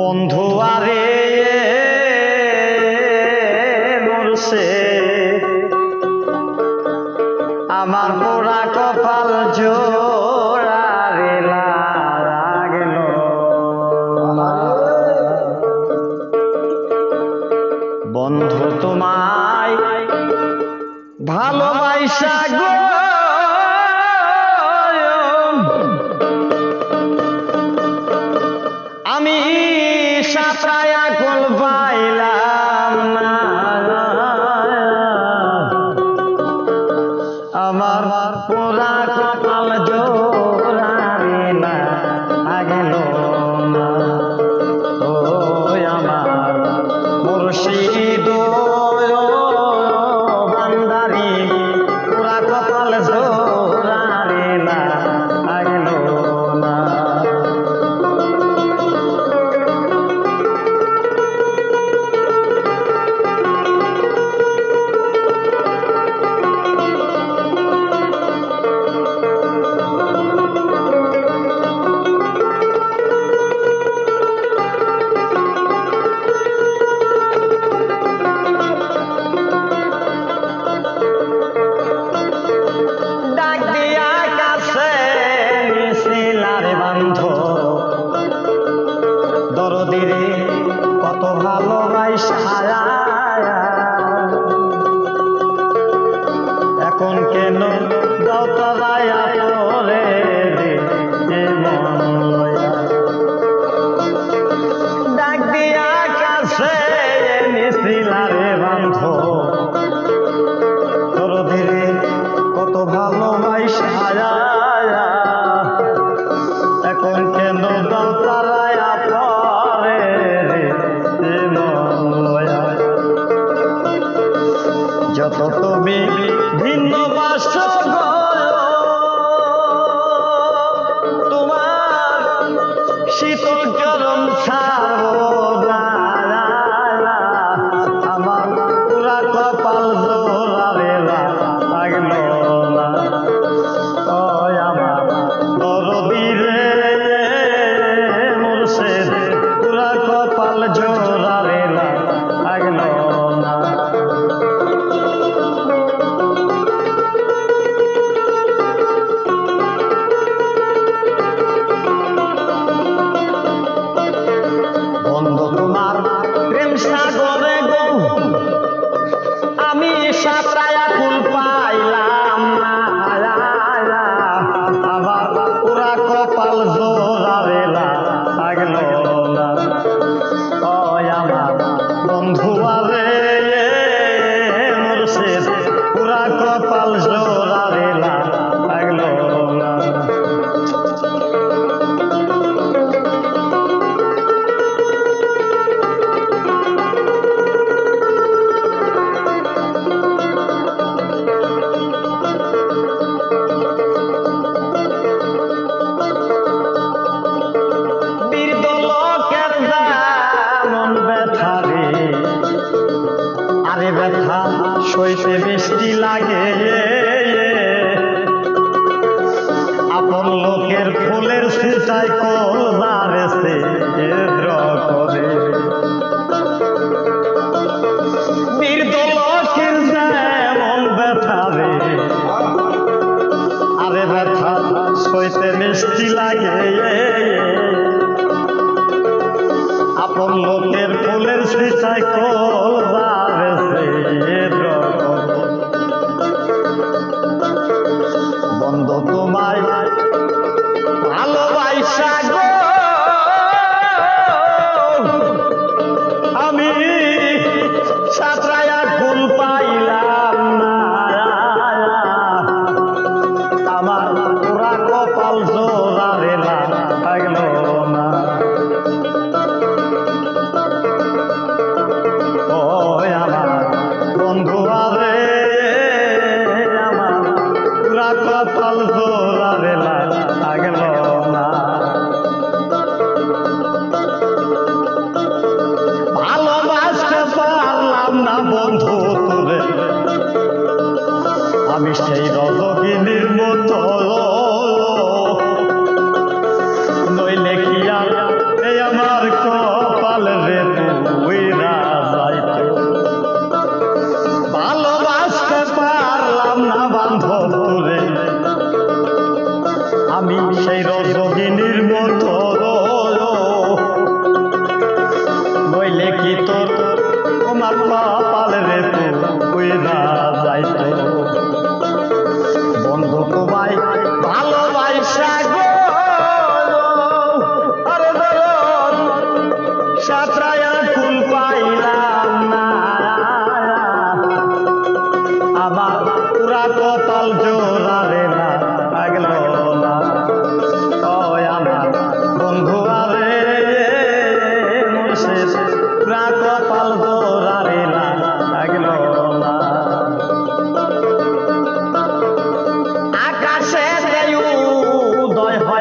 বন্ধু আরে মরছে। আমার পোড়া কপাল জোর। ছায়া কুল পাইলা সময় সারা এখন কেন দাও তারায়া পরে যত তুমি ভিন্ন বাসা সাপ ঘাড়ে ব্যথা সইতে বৃষ্টি লাগে। আপন লোকের ফুলের সিটাই কলারে সে করে। আরে মিষ্টি লাগে। আপন লোকের ফুলের সিটাই কল